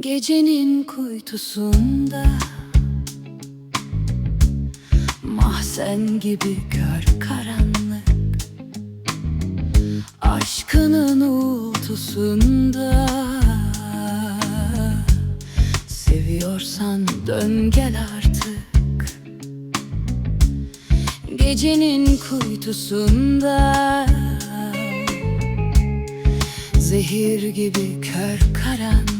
Gecenin kuytusunda Mahzen gibi kör karanlık. Aşkının uğultusunda Seviyorsan dön gel artık. Gecenin kuytusunda Zehir gibi kör karanlık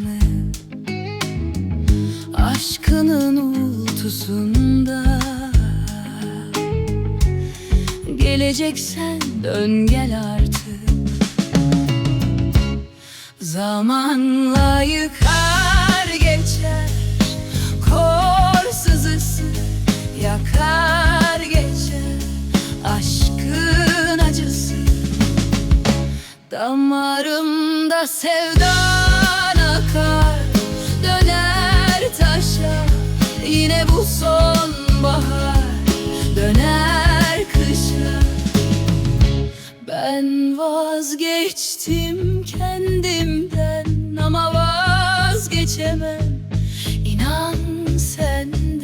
Aşkının uğultusunda. Geleceksen dön gel artık. Zamanla yıkar geçer Kor sızısı yakar geçer. Aşkın acısı Damarımda sevdan bu sonbahar Döner kışa. Ben vazgeçtim kendimden Ama vazgeçemem İnan senden.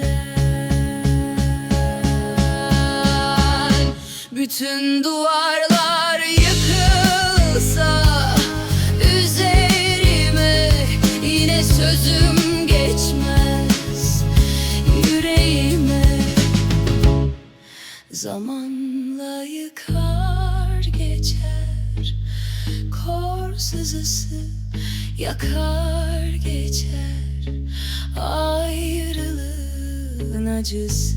Bütün duvarlar yıkılsa Zamanla yıkar geçer Kor sızısı yakar geçer Ayrılığın acısı.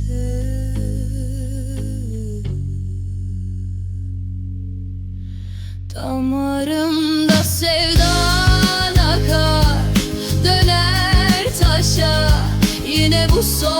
Damarımda sevdan akar Döner taşa Yine bu son